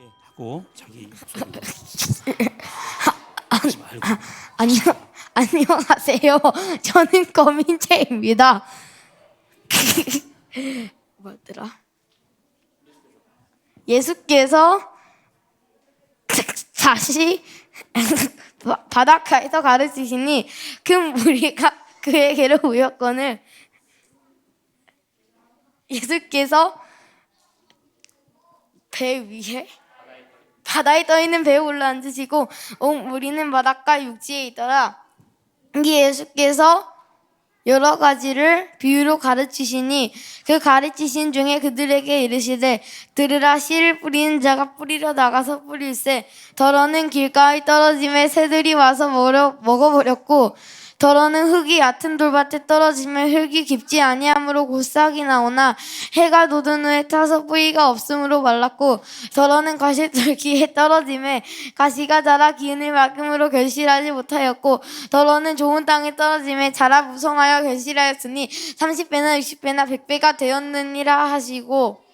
예, 하고 자기 소개 하지 말고 안녕 안녕하세요. 저는 거민재입니다. 뭐더라? 예수께서 다시 바- 바닷가에서 가르치시니 큰 무리가 그에게로 모였거늘 예수께서 배 위에 바다에 떠 있는 배에 올라앉으시고 온 무리는 바닷가 육지에 있더라. 이 예수께서 여러 가지를 비유로 가르치시니 그 가르치신 중에 그들에게 이르시되 들으라 씨를 뿌리는 자가 뿌리러 나가서 뿌릴새 더러는 길가에 떨어짐에 새들이 와서 먹어, 먹어버렸고 더러는 흙이 얕은 돌밭에 떨어지면 흙이 깊지 아니하므로 곧싹이 나오나 해가 돋은 후에 타서 뿌리가 없으므로 말랐고 더러는 가시떨기에 떨어짐에 가시가 자라 기운을 막음으로 결실하지 못하였고 더러는 좋은 땅에 떨어짐에 자라 무성하여 결실하였으니 30배나 60배나 100배가 되었느니라 하시고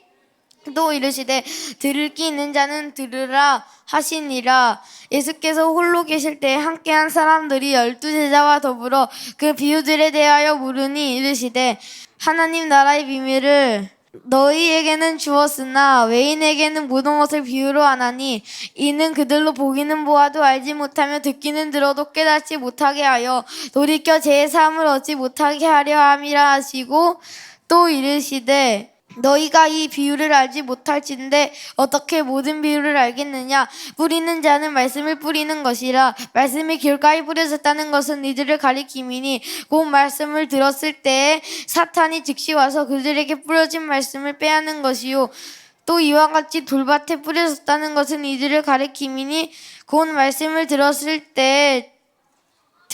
또 이르시되 들을 귀 있는 자는 들으라 하시니라. 예수께서 홀로 계실 때 함께한 사람들이 열두 제자와 더불어 그 비유들에 대하여 물으니 이르시되 하나님 나라의 비밀을 너희에게는 주었으나 외인에게는 모든 것을 비유로 하나니 이는 그들로 보기는 보아도 알지 못하며 듣기는 들어도 깨닫지 못하게 하여 돌이켜 제 삶을 얻지 못하게 하려 함이라 하시고 또 이르시되 너희가 이 비유를 알지 못할진데 어떻게 모든 비유를 알겠느냐? 뿌리는 자는 말씀을 뿌리는 것이라 말씀이 길가에 뿌려졌다는 것은 이들을 가리킴이니 곧 말씀을 들었을 때에 사탄이 즉시 와서 그들에게 뿌려진 말씀을 빼앗는 것이요. 또 이와 같이 돌밭에 뿌려졌다는 것은 이들을 가리킴이니 곧 말씀을 들었을 때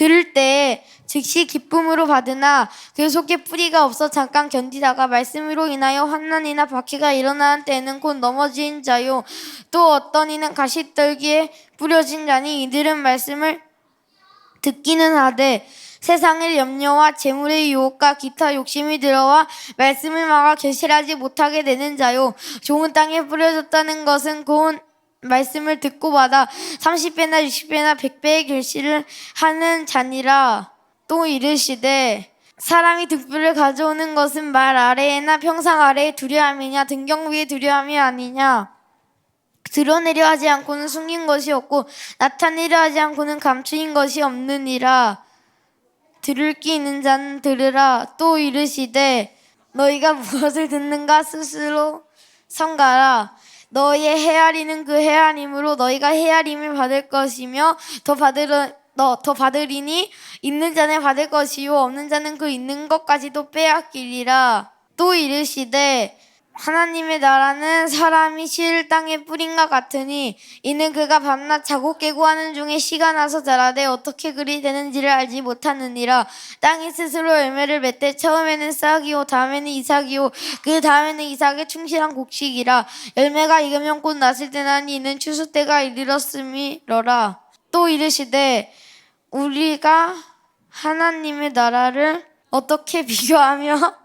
들을 때 즉시 기쁨으로 받으나 그 속에 뿌리가 없어 잠깐 견디다가 말씀으로 인하여 환난이나 박해가 일어나는 때에는 곧 넘어진 자요. 또 어떤 이는 가시떨기에 뿌려진 자니 이들은 말씀을 듣기는 하되 세상의 염려와 재물의 유혹과 기타 욕심이 들어와 말씀을 막아 결실하지 못하게 되는 자요. 좋은 땅에 뿌려졌다는 것은 곧 말씀을 듣고 받아 30배나 60배나 100배의 결실을 하는 자니라. 또 이르시되 사람이 득불을 가져오는 것은 말 아래에나 평상 아래에 두려함이냐 등경 위에 두려함이 아니냐. 드러내려 하지 않고는 숨긴 것이 없고 나타내려 하지 않고는 감추인 것이 없느니라. 들을 귀 있는 자는 들으라. 또 이르시되 너희가 무엇을 듣는가? 스스로 성가라 너희의 헤아리는 그 헤아림으로 너희가 헤아림을 받을 것이며 더 받으러 너더 받으리니 있는 자는 받을 것이요 없는 자는 그 있는 것까지도 빼앗기리라. 또 이르시되 하나님의 나라는 사람이 실 땅에 뿌린과 같으니 이는 그가 밤낮 자고 깨고 하는 중에 시가 나서 자라되 어떻게 그리 되는지를 알지 못하느니라. 땅이 스스로 열매를 맺되 처음에는 싹이요 다음에는 이삭이요. 그 다음에는 이삭의 충실한 곡식이라. 열매가 익으면 곧 났을 때나니 이는 추수 때가 이르렀음이로라. 또 이르시되 우리가 하나님의 나라를 어떻게 비교하며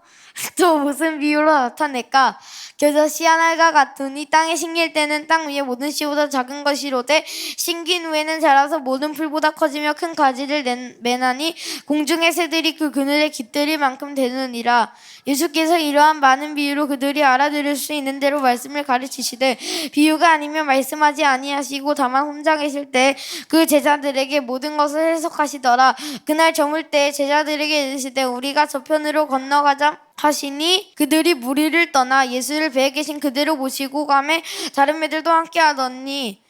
또 무슨 비유로 나타낼까? 그저 씨 하나가 같으니 땅에 심길 때는 땅 위에 모든 씨보다 작은 것이로되 심긴 후에는 자라서 모든 풀보다 커지며 큰 가지를 낸, 매나니 공중의 새들이 그 그늘에 깃들일 만큼 되느니라. 예수께서 이러한 많은 비유로 그들이 알아들을 수 있는 대로 말씀을 가르치시되 비유가 아니면 말씀하지 아니하시고 다만 혼자 계실 때 그 제자들에게 모든 것을 해석하시더라. 그날 저물 때 제자들에게 이르시되 우리가 저편으로 건너가자 하시니 그들이 무리를 떠나 예수를 배에 계신 그대로 모시고 가매 다른 배들도 함께 하더니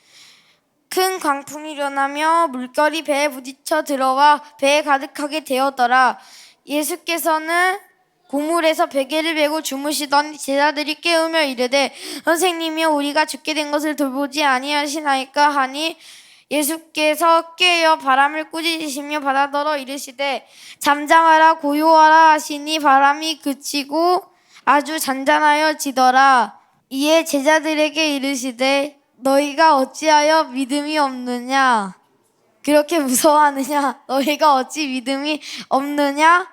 큰 광풍이 일어나며 물결이 배에 부딪혀 들어와 배에 가득하게 되었더라. 예수께서는 고물에서 베개를 베고 주무시던 제자들이 깨우며 이르되 선생님이여 우리가 죽게 된 것을 돌보지 아니하시나이까 하니 예수께서 깨어 바람을 꾸짖으시며 바다더러 이르시되 잠잠하라 고요하라 하시니 바람이 그치고 아주 잔잔하여 지더라. 이에 제자들에게 이르시되 너희가 어찌하여 믿음이 없느냐? 그렇게 무서워하느냐? 너희가 어찌 믿음이 없느냐?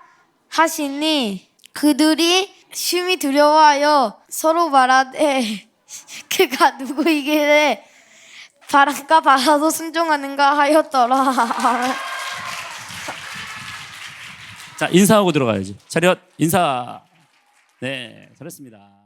하시니 그들이 춤이 두려워하여 서로 말하되 그가 누구이기에 바람과 바다도 순종하는가 하였더라. 자 인사하고 들어가야지. 차렷 인사. 네 잘했습니다.